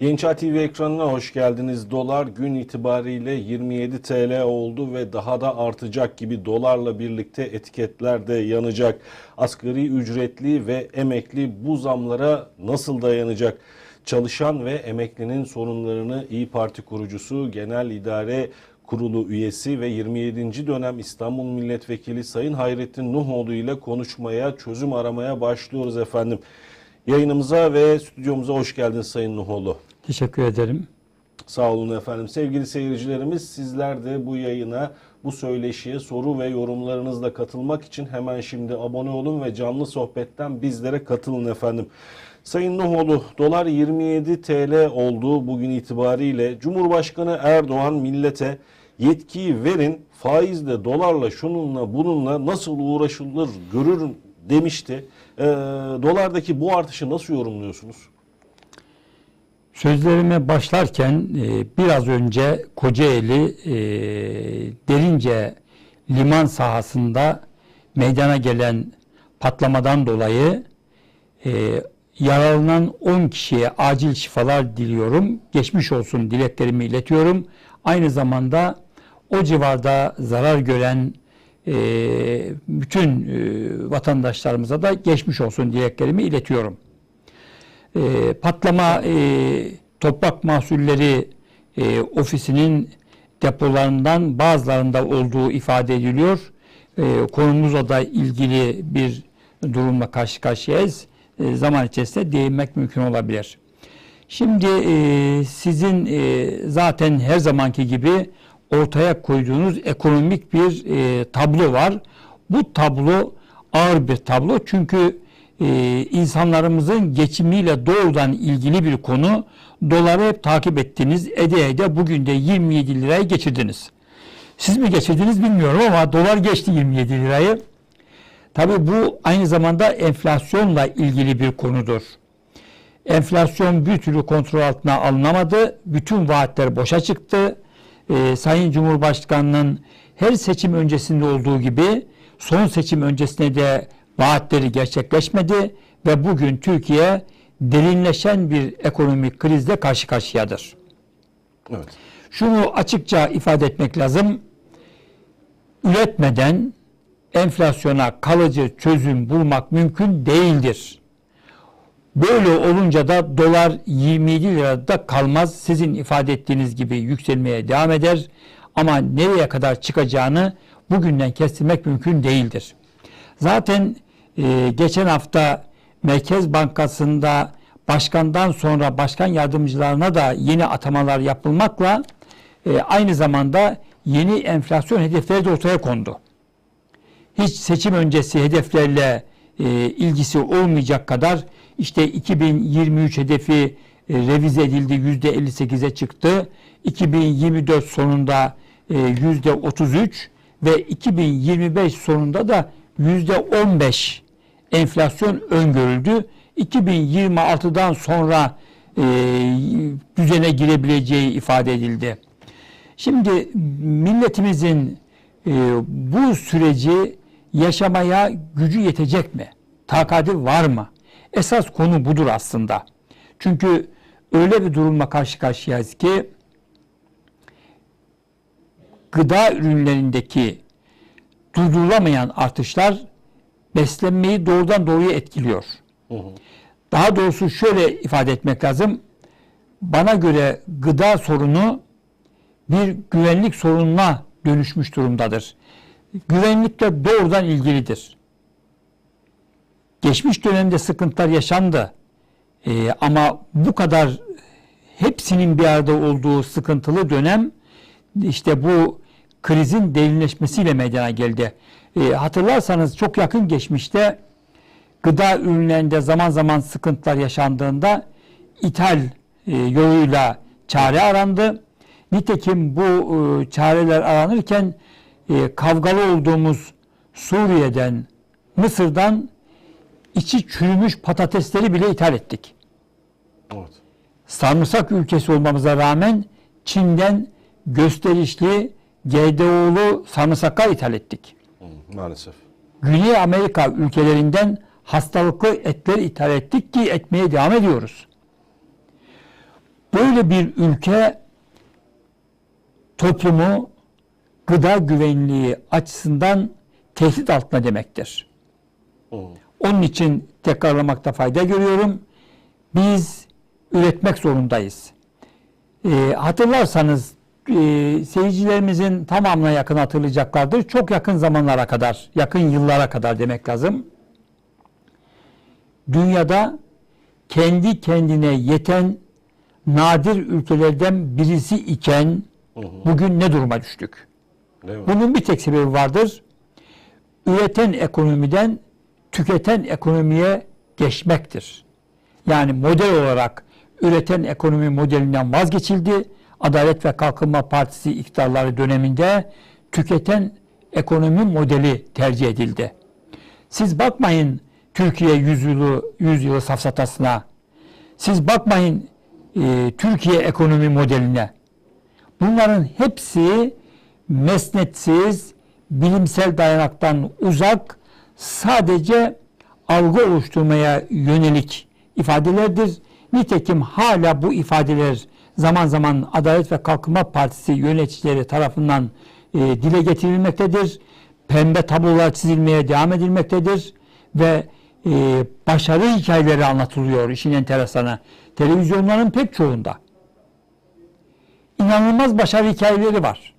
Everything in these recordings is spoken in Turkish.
Yeniçay TV ekranına hoş geldiniz. Dolar gün itibariyle 27 TL oldu ve daha da artacak gibi dolarla birlikte etiketler de yanacak. Asgari ücretli ve emekli bu zamlara nasıl dayanacak? Çalışan ve emeklinin sorunlarını İyi Parti kurucusu, Genel İdare Kurulu üyesi ve 27. dönem İstanbul Milletvekili Sayın Hayrettin Nuhoğlu ile konuşmaya, çözüm aramaya başlıyoruz efendim. Yayınımıza ve stüdyomuza hoş geldiniz Sayın Nuhoğlu. Teşekkür ederim. Sağ olun efendim. Sevgili seyircilerimiz sizler de bu yayına, bu söyleşiye soru ve yorumlarınızla katılmak için hemen şimdi abone olun ve canlı sohbetten bizlere katılın efendim. Sayın Nuhoğlu, dolar 27 TL oldu bugün itibariyle. Cumhurbaşkanı Erdoğan millete yetkiyi verin, faizle, dolarla, şununla, bununla nasıl uğraşılır görürüm demişti. Ee, dolardaki bu artışı nasıl yorumluyorsunuz? Sözlerime başlarken e, biraz önce Kocaeli e, Derince liman sahasında meydana gelen patlamadan dolayı e, yaralanan 10 kişiye acil şifalar diliyorum. Geçmiş olsun dileklerimi iletiyorum. Aynı zamanda o civarda zarar gören e, bütün e, vatandaşlarımıza da geçmiş olsun dileklerimi iletiyorum. E, patlama e, toprak mahsulleri e, ofisinin depolarından bazılarında olduğu ifade ediliyor. E, konumuzla da ilgili bir durumla karşı karşıyayız. E, zaman içerisinde değinmek mümkün olabilir. Şimdi e, sizin e, zaten her zamanki gibi ortaya koyduğunuz ekonomik bir e, tablo var. Bu tablo ağır bir tablo çünkü e, insanlarımızın geçimiyle doğrudan ilgili bir konu. Doları hep takip ettiniz. Ede ede bugün de 27 lirayı geçirdiniz. Siz mi geçirdiniz bilmiyorum ama dolar geçti 27 lirayı. Tabii bu aynı zamanda enflasyonla ilgili bir konudur. Enflasyon bir türlü kontrol altına alınamadı. Bütün vaatler boşa çıktı. Ee, Sayın Cumhurbaşkanı'nın her seçim öncesinde olduğu gibi son seçim öncesinde de vaatleri gerçekleşmedi ve bugün Türkiye derinleşen bir ekonomik krizle karşı karşıyadır. Evet. Şunu açıkça ifade etmek lazım. Üretmeden enflasyona kalıcı çözüm bulmak mümkün değildir. Böyle olunca da dolar 27 lirada kalmaz. Sizin ifade ettiğiniz gibi yükselmeye devam eder. Ama nereye kadar çıkacağını bugünden kestirmek mümkün değildir. Zaten e, geçen hafta Merkez Bankası'nda başkandan sonra başkan yardımcılarına da yeni atamalar yapılmakla e, aynı zamanda yeni enflasyon hedefleri de ortaya kondu. Hiç seçim öncesi hedeflerle e, ilgisi olmayacak kadar işte 2023 hedefi e, revize edildi %58'e çıktı. 2024 sonunda e, %33 ve 2025 sonunda da %15 enflasyon öngörüldü. 2026'dan sonra e, düzene girebileceği ifade edildi. Şimdi milletimizin e, bu süreci yaşamaya gücü yetecek mi? Takati var mı? Esas konu budur aslında. Çünkü öyle bir durumla karşı karşıyayız ki gıda ürünlerindeki durdurulamayan artışlar beslenmeyi doğrudan doğruya etkiliyor. Hı hı. Daha doğrusu şöyle ifade etmek lazım. Bana göre gıda sorunu bir güvenlik sorununa dönüşmüş durumdadır. Güvenlikle doğrudan ilgilidir. Geçmiş dönemde sıkıntılar yaşandı. Ee, ama bu kadar hepsinin bir arada olduğu sıkıntılı dönem işte bu krizin derinleşmesiyle meydana geldi. E, hatırlarsanız çok yakın geçmişte gıda ürünlerinde zaman zaman sıkıntılar yaşandığında ithal e, yoluyla çare arandı. Nitekim bu e, çareler aranırken e, kavgalı olduğumuz Suriye'den, Mısır'dan içi çürümüş patatesleri bile ithal ettik. Evet. Sarımsak ülkesi olmamıza rağmen Çin'den gösterişli GDO'lu sarımsaklar ithal ettik. Maalesef. Güney Amerika ülkelerinden hastalıklı etler ithal ettik ki etmeye devam ediyoruz. Böyle bir ülke toplumu gıda güvenliği açısından tehdit altında demektir. Onun için tekrarlamakta fayda görüyorum. Biz üretmek zorundayız. Ee, hatırlarsanız e, seyircilerimizin tamamına yakın hatırlayacaklardır. Çok yakın zamanlara kadar, yakın yıllara kadar demek lazım. Dünyada kendi kendine yeten nadir ülkelerden birisi iken bugün ne duruma düştük? Bunun bir tek sebebi vardır. Üreten ekonomiden tüketen ekonomiye geçmektir. Yani model olarak üreten ekonomi modelinden vazgeçildi. Adalet ve Kalkınma Partisi iktidarları döneminde tüketen ekonomi modeli tercih edildi. Siz bakmayın Türkiye yüzyılı, yüzyılı safsatasına. Siz bakmayın e, Türkiye ekonomi modeline. Bunların hepsi mesnetsiz, bilimsel dayanaktan uzak, sadece algı oluşturmaya yönelik ifadelerdir. Nitekim hala bu ifadeler zaman zaman Adalet ve Kalkınma Partisi yöneticileri tarafından e, dile getirilmektedir. Pembe tablolar çizilmeye devam edilmektedir ve e, başarı hikayeleri anlatılıyor işin enteresanı. Televizyonların pek çoğunda inanılmaz başarı hikayeleri var.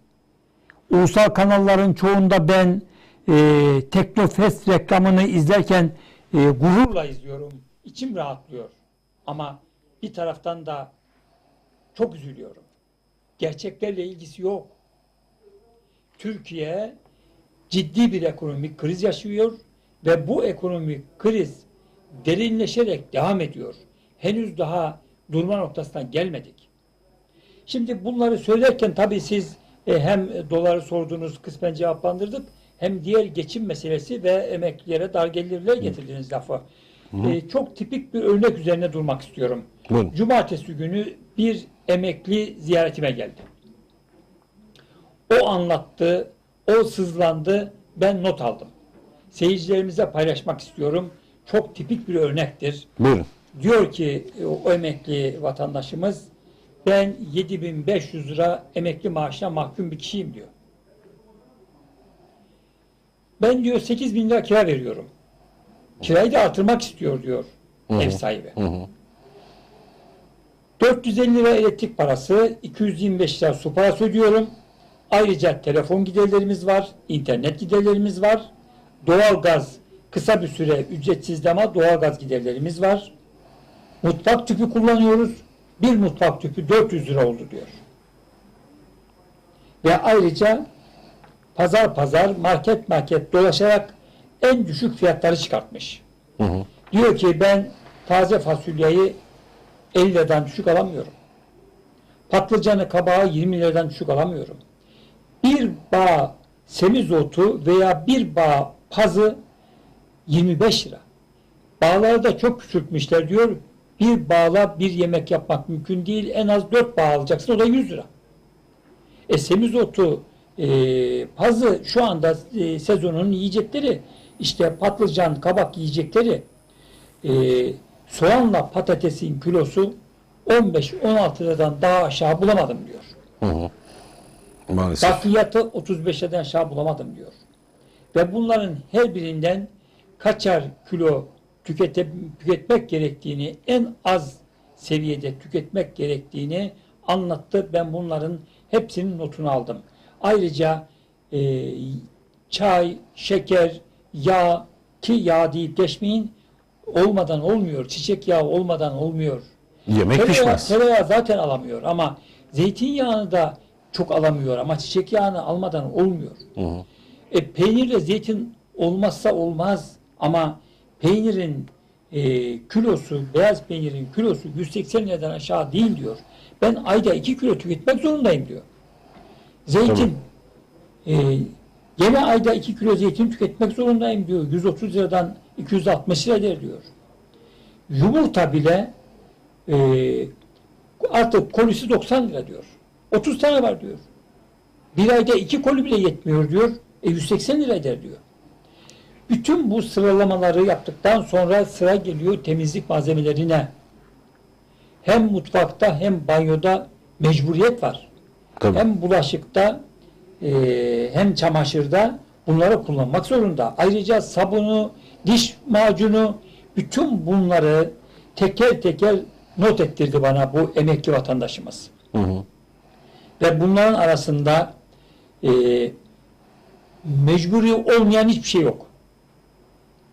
Ulusal kanalların çoğunda ben e, Teknofest reklamını izlerken e, gururla izliyorum. İçim rahatlıyor. Ama bir taraftan da çok üzülüyorum. Gerçeklerle ilgisi yok. Türkiye ciddi bir ekonomik kriz yaşıyor ve bu ekonomik kriz derinleşerek devam ediyor. Henüz daha durma noktasına gelmedik. Şimdi bunları söylerken tabii siz e, hem doları sorduğunuz kısmen cevaplandırdık hem diğer geçim meselesi ve emeklilere dar gelirler getirdiğiniz lafı. E, çok tipik bir örnek üzerine durmak istiyorum. Buyurun. Cumartesi günü bir emekli ziyaretime geldi. O anlattı, o sızlandı, ben not aldım. Seyircilerimize paylaşmak istiyorum. Çok tipik bir örnektir. Buyurun. Diyor ki e, o emekli vatandaşımız ben 7500 lira emekli maaşına mahkum bir kişiyim diyor. Ben diyor 8000 lira kira veriyorum. Kirayı da artırmak istiyor diyor ev sahibi. 450 lira elektrik parası, 225 lira su parası ödüyorum. Ayrıca telefon giderlerimiz var, internet giderlerimiz var. Doğalgaz kısa bir süre ücretsiz ama doğalgaz giderlerimiz var. Mutfak tüpü kullanıyoruz. Bir mutfak tüpü 400 lira oldu diyor. Ve ayrıca pazar pazar market market dolaşarak en düşük fiyatları çıkartmış. Diyor ki ben taze fasulyeyi 50 liradan düşük alamıyorum. Patlıcanı kabağı 20 liradan düşük alamıyorum. Bir bağ semizotu veya bir bağ pazı 25 lira. Bağları da çok küçültmüşler diyor. Bir bağla bir yemek yapmak mümkün değil. En az 4 bağ alacaksın o da 100 lira. E semizotu e, pazı şu anda e, sezonun yiyecekleri işte patlıcan, kabak yiyecekleri e, soğanla patatesin kilosu 15-16 liradan daha aşağı bulamadım diyor. Maalesef. Bakliyatı 35 liradan aşağı bulamadım diyor. Ve bunların her birinden kaçar kilo tükete, tüketmek gerektiğini, en az seviyede tüketmek gerektiğini anlattı. Ben bunların hepsinin notunu aldım. Ayrıca e, çay, şeker, yağ ki yağ deyip geçmeyin olmadan olmuyor. Çiçek yağı olmadan olmuyor. Yemek Tereyağı, pişmez. tereyağı zaten alamıyor ama zeytinyağını da çok alamıyor ama çiçek yağını almadan olmuyor. E, peynirle zeytin olmazsa olmaz ama peynirin e, kilosu, beyaz peynirin kilosu 180 liradan aşağı değil diyor. Ben ayda 2 kilo tüketmek zorundayım diyor. Zeytin e, gene ayda 2 kilo zeytin tüketmek zorundayım diyor. 130 liradan 260 lira eder diyor. Yumurta bile e, artık kolisi 90 lira diyor. 30 tane var diyor. Bir ayda iki koli bile yetmiyor diyor. E 180 lira eder diyor. Bütün bu sıralamaları yaptıktan sonra sıra geliyor temizlik malzemelerine. Hem mutfakta hem banyoda mecburiyet var. Tabii. Hem bulaşıkta e, hem çamaşırda bunları kullanmak zorunda. Ayrıca sabunu, diş macunu bütün bunları teker teker not ettirdi bana bu emekli vatandaşımız. Hı hı. Ve bunların arasında e, mecburi olmayan hiçbir şey yok.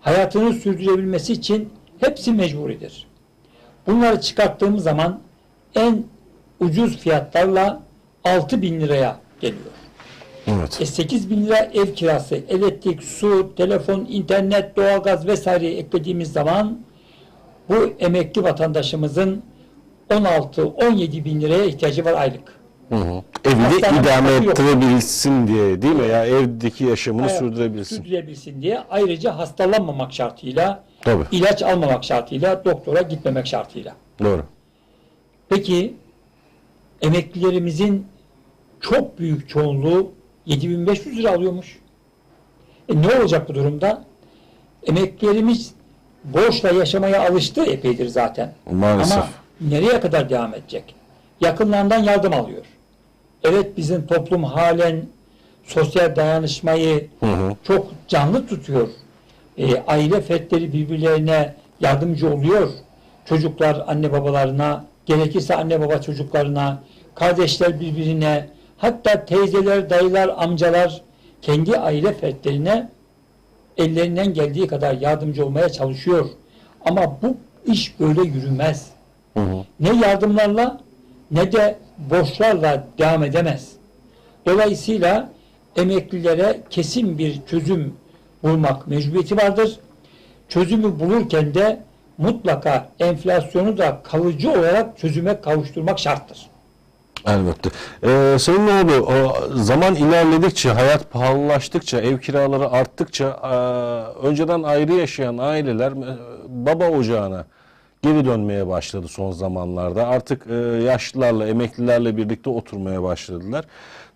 Hayatını sürdürebilmesi için hepsi mecburidir. Bunları çıkarttığımız zaman en ucuz fiyatlarla 6 bin liraya geliyor. Evet. E 8 bin lira ev kirası, elektrik, su, telefon, internet, doğalgaz vesaire eklediğimiz zaman bu emekli vatandaşımızın 16-17 bin liraya ihtiyacı var aylık. Hı idame ettirebilsin diye değil mi? Ya evdeki yaşamını Hayat sürdürebilsin. Sürdürebilsin diye ayrıca hastalanmamak şartıyla, Tabii. ilaç almamak şartıyla, doktora gitmemek şartıyla. Doğru. Peki emeklilerimizin çok büyük çoğunluğu 7500 lira alıyormuş. E ne olacak bu durumda? Emeklilerimiz borçla yaşamaya alıştı epeydir zaten. Maalesef. Ama nereye kadar devam edecek? Yakınlarından yardım alıyor. Evet bizim toplum halen sosyal dayanışmayı Hı hı. çok canlı tutuyor. E, aile fertleri birbirlerine yardımcı oluyor. Çocuklar anne babalarına, gerekirse anne baba çocuklarına, kardeşler birbirine, hatta teyzeler, dayılar, amcalar kendi aile fertlerine ellerinden geldiği kadar yardımcı olmaya çalışıyor. Ama bu iş böyle yürümez. Hı hı. Ne yardımlarla ne de borçlarla devam edemez. Dolayısıyla emeklilere kesin bir çözüm bulmak mecburiyeti vardır. Çözümü bulurken de mutlaka enflasyonu da kalıcı olarak çözüme kavuşturmak şarttır. Elbette. Ee, Sayın Noğlu, o zaman ilerledikçe, hayat pahalılaştıkça, ev kiraları arttıkça e, önceden ayrı yaşayan aileler e, baba ocağına geri dönmeye başladı son zamanlarda. Artık e, yaşlılarla, emeklilerle birlikte oturmaya başladılar.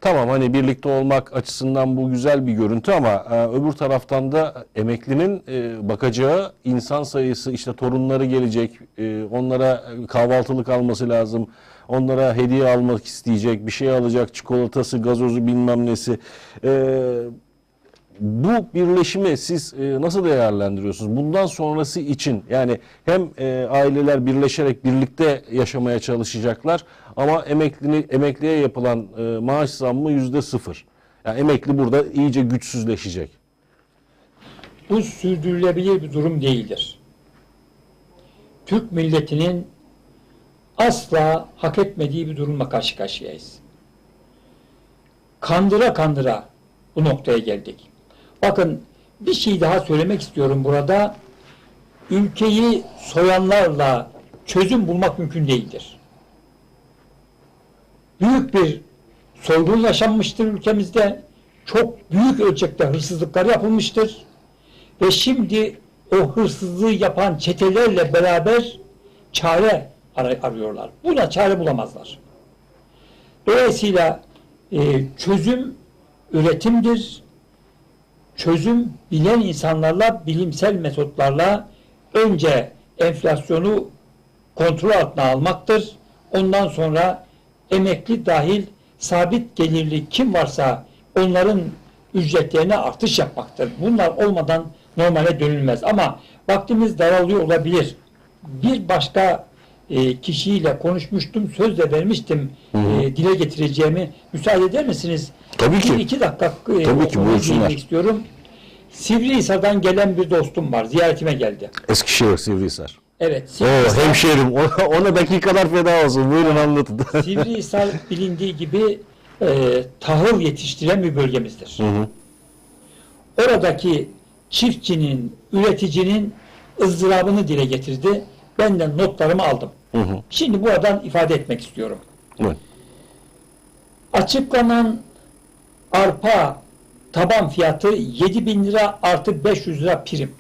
Tamam hani birlikte olmak açısından bu güzel bir görüntü ama e, öbür taraftan da emeklinin e, bakacağı insan sayısı işte torunları gelecek, e, onlara kahvaltılık alması lazım. Onlara hediye almak isteyecek, bir şey alacak, çikolatası, gazozu bilmem nesi. Ee, bu birleşimi siz e, nasıl değerlendiriyorsunuz? Bundan sonrası için yani hem e, aileler birleşerek birlikte yaşamaya çalışacaklar ama emeklini, emekliye yapılan e, maaş zammı yüzde sıfır. Yani emekli burada iyice güçsüzleşecek. Bu sürdürülebilir bir durum değildir. Türk milletinin asla hak etmediği bir durumla karşı karşıyayız. Kandıra kandıra bu noktaya geldik. Bakın bir şey daha söylemek istiyorum burada. Ülkeyi soyanlarla çözüm bulmak mümkün değildir. Büyük bir soygun yaşanmıştır ülkemizde. Çok büyük ölçekte hırsızlıklar yapılmıştır. Ve şimdi o hırsızlığı yapan çetelerle beraber çare ar- arıyorlar. Buna çare bulamazlar. Dolayısıyla e, çözüm üretimdir. Çözüm bilen insanlarla, bilimsel metotlarla önce enflasyonu kontrol altına almaktır. Ondan sonra emekli dahil sabit gelirli kim varsa onların ücretlerine artış yapmaktır. Bunlar olmadan normale dönülmez. Ama vaktimiz daralıyor olabilir. Bir başka e, kişiyle konuşmuştum, söz de vermiştim e, dile getireceğimi. Müsaade eder misiniz? Tabii ki. Bir iki dakika e, Tabii ki, buyursunlar. istiyorum. Sivrihisar'dan gelen bir dostum var. Ziyaretime geldi. Eskişehir, Sivrihisar. Evet. Oo, Sivrihisar- hemşehrim ona, ona dakikalar feda olsun. Buyurun anlatın. Sivrihisar bilindiği gibi e, tahıl yetiştiren bir bölgemizdir. Hı hı. Oradaki çiftçinin, üreticinin ızdırabını dile getirdi. Ben de notlarımı aldım. Hı hı. Şimdi buradan ifade etmek istiyorum. Evet. Açıklanan arpa taban fiyatı 7 bin lira artı 500 lira prim.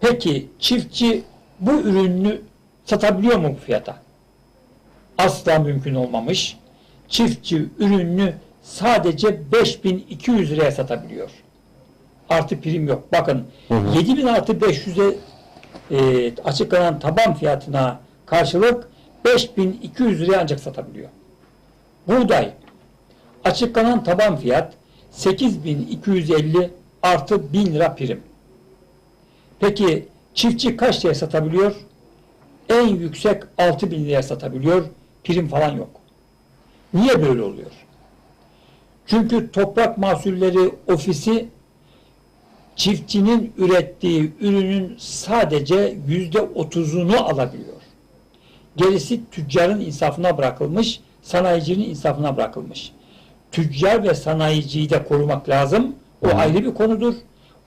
Peki çiftçi bu ürünü satabiliyor mu bu fiyata? Asla mümkün olmamış. Çiftçi ürünü sadece 5200 liraya satabiliyor. artı prim yok. Bakın 7000 artı 500'e e, açıklanan taban fiyatına karşılık 5200 liraya ancak satabiliyor. Buğday açıklanan taban fiyat 8250 artı 1000 lira prim. Peki çiftçi kaç liraya satabiliyor? En yüksek 6000 liraya satabiliyor. Prim falan yok. Niye böyle oluyor? Çünkü Toprak Mahsulleri Ofisi çiftçinin ürettiği ürünün sadece yüzde otuzunu alabiliyor. Gerisi tüccarın insafına bırakılmış, sanayicinin insafına bırakılmış. Tüccar ve sanayiciyi de korumak lazım. O ayrı bir konudur.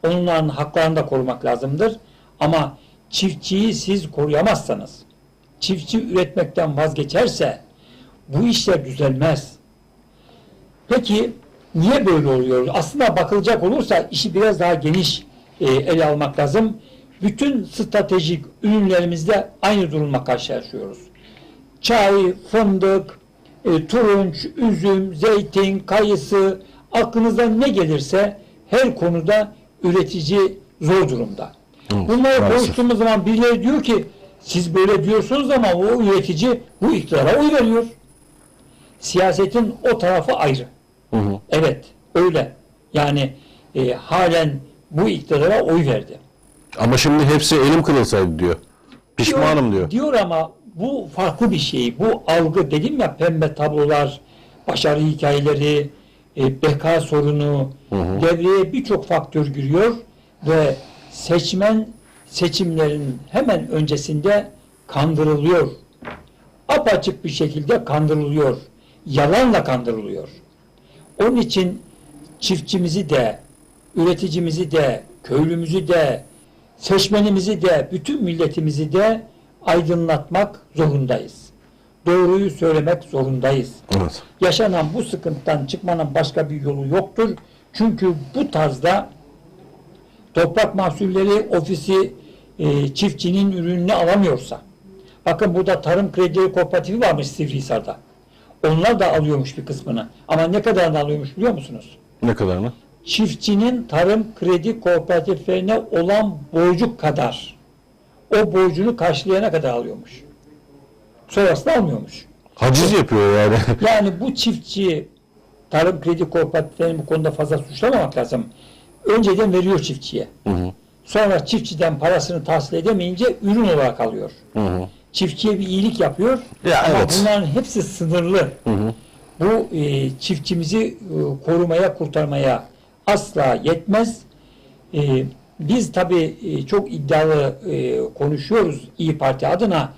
Onların haklarını da korumak lazımdır. Ama çiftçiyi siz koruyamazsanız, çiftçi üretmekten vazgeçerse bu işler düzelmez. Peki niye böyle oluyor? Aslında bakılacak olursa işi biraz daha geniş e, ele almak lazım. Bütün stratejik ürünlerimizde aynı durumla karşılaşıyoruz. Çay, fındık, e, turunç, üzüm, zeytin, kayısı, aklınıza ne gelirse her konuda üretici zor durumda. Evet, Bunları konuştuğumuz zaman birileri diyor ki siz böyle diyorsunuz ama o üretici bu iktidara oy veriyor. Siyasetin o tarafı ayrı. Hı hı. Evet, öyle. Yani e, halen bu iktidara oy verdi. Ama şimdi hepsi elim kırılsaydı diyor. Pişmanım diyor. Diyor ama bu farklı bir şey. Bu algı dedim ya pembe tablolar, başarı hikayeleri, e, beka sorunu devreye birçok faktör giriyor ve seçmen seçimlerin hemen öncesinde kandırılıyor. Apaçık bir şekilde kandırılıyor. Yalanla kandırılıyor. Onun için çiftçimizi de, üreticimizi de, köylümüzü de, seçmenimizi de, bütün milletimizi de aydınlatmak zorundayız. Doğruyu söylemek zorundayız. Evet. Yaşanan bu sıkıntıdan çıkmanın başka bir yolu yoktur. Çünkü bu tarzda Toprak Mahsulleri Ofisi e, çiftçinin ürününü alamıyorsa, bakın burada Tarım Kredileri Kooperatifi varmış Sivrihisar'da. Onlar da alıyormuş bir kısmını. Ama ne kadarını alıyormuş biliyor musunuz? Ne kadarını? çiftçinin tarım kredi kooperatiflerine olan borcu kadar o borcunu karşılayana kadar alıyormuş. Sonrasında almıyormuş. Haciz yapıyor yani. Yani bu çiftçi tarım kredi kooperatiflerini bu konuda fazla suçlamamak lazım. Önceden veriyor çiftçiye. Hı hı. Sonra çiftçiden parasını tahsil edemeyince ürün olarak alıyor. Hı hı. Çiftçiye bir iyilik yapıyor. Ya ama evet. bunların hepsi sınırlı. Hı hı. Bu e, çiftçimizi e, korumaya, kurtarmaya asla yetmez. E, biz tabii e, çok iddialı e, konuşuyoruz İyi Parti adına.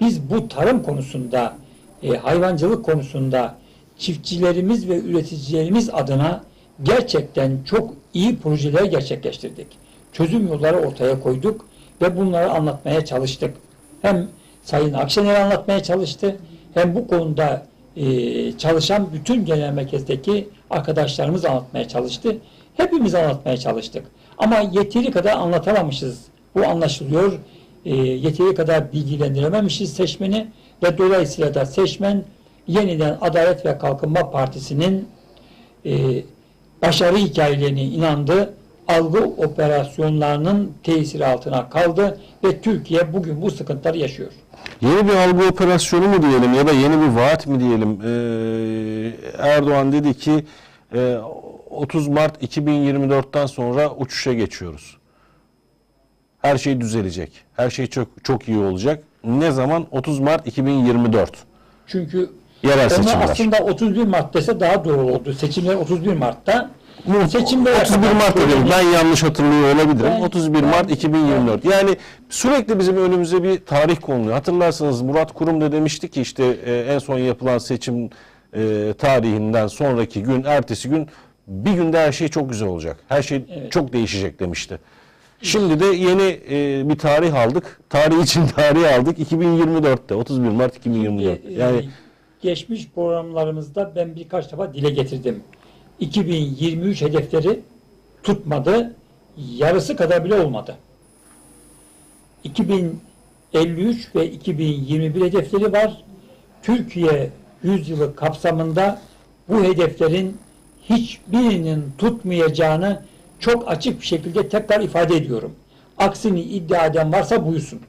Biz bu tarım konusunda, e, hayvancılık konusunda çiftçilerimiz ve üreticilerimiz adına gerçekten çok iyi projeler gerçekleştirdik. Çözüm yolları ortaya koyduk ve bunları anlatmaya çalıştık. Hem Sayın Akşener anlatmaya çalıştı, hem bu konuda e, çalışan bütün genel merkezdeki arkadaşlarımız anlatmaya çalıştı. Hepimiz anlatmaya çalıştık. Ama yeteri kadar anlatamamışız. Bu anlaşılıyor. E, yeteri kadar bilgilendirememişiz seçmeni ve dolayısıyla da seçmen yeniden Adalet ve Kalkınma Partisi'nin e, başarı hikayelerine inandı. Algı operasyonlarının tesiri altına kaldı ve Türkiye bugün bu sıkıntıları yaşıyor. Yeni bir algı operasyonu mu diyelim ya da yeni bir vaat mi diyelim? Ee, Erdoğan dedi ki e, 30 Mart 2024'ten sonra uçuşa geçiyoruz. Her şey düzelecek. Her şey çok çok iyi olacak. Ne zaman? 30 Mart 2024. Çünkü Yerel seçimler. aslında 31 Mart dese daha doğru oldu. Seçimler 31 Mart'ta. Seçimler 31 Mart dedim. Ben yanlış hatırlıyor olabilirim. Ben- 31 ben- Mart 2024. Yani sürekli bizim önümüze bir tarih konuluyor. Hatırlarsanız Murat Kurum da demişti ki işte e, en son yapılan seçim e, tarihinden sonraki gün, ertesi gün bir günde her şey çok güzel olacak. Her şey çok değişecek demişti. Şimdi de yeni e, bir tarih aldık. Tarih için tarih aldık. 2024'te. 31 Mart 2024. Ee, Yani geçmiş programlarımızda ben birkaç defa dile getirdim. 2023 hedefleri tutmadı. Yarısı kadar bile olmadı. 2053 ve 2021 hedefleri var. Türkiye yüzyılı kapsamında bu hedeflerin hiçbirinin tutmayacağını çok açık bir şekilde tekrar ifade ediyorum. Aksini iddia eden varsa buyursun.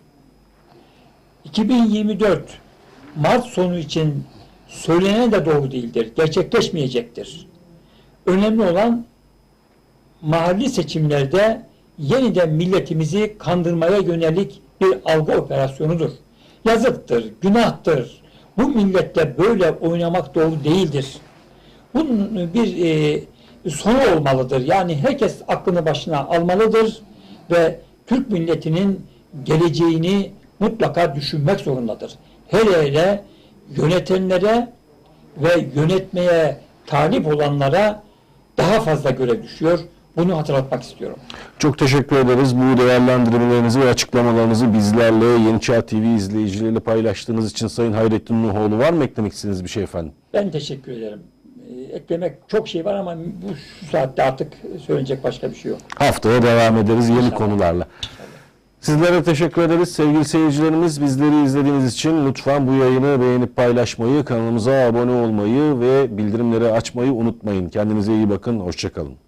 2024 Mart sonu için söylenen de doğru değildir. Gerçekleşmeyecektir. Önemli olan mahalli seçimlerde yeniden milletimizi kandırmaya yönelik bir algı operasyonudur. Yazıktır, günahtır. Bu millette böyle oynamak doğru değildir. Bunun bir e, sonu olmalıdır. Yani herkes aklını başına almalıdır ve Türk milletinin geleceğini mutlaka düşünmek zorundadır. Hele hele yönetenlere ve yönetmeye talip olanlara daha fazla görev düşüyor. Bunu hatırlatmak istiyorum. Çok teşekkür ederiz bu değerlendirmelerinizi ve açıklamalarınızı bizlerle Yeni Çağ TV izleyicileriyle paylaştığınız için Sayın Hayrettin Nuhoğlu var mı eklemek istediğiniz bir şey efendim? Ben teşekkür ederim. Ee, Eklemek çok şey var ama bu şu saatte artık söyleyecek başka bir şey yok. Haftaya devam ederiz yeni İnşallah. konularla. Sizlere teşekkür ederiz sevgili seyircilerimiz. Bizleri izlediğiniz için lütfen bu yayını beğenip paylaşmayı, kanalımıza abone olmayı ve bildirimleri açmayı unutmayın. Kendinize iyi bakın, hoşçakalın.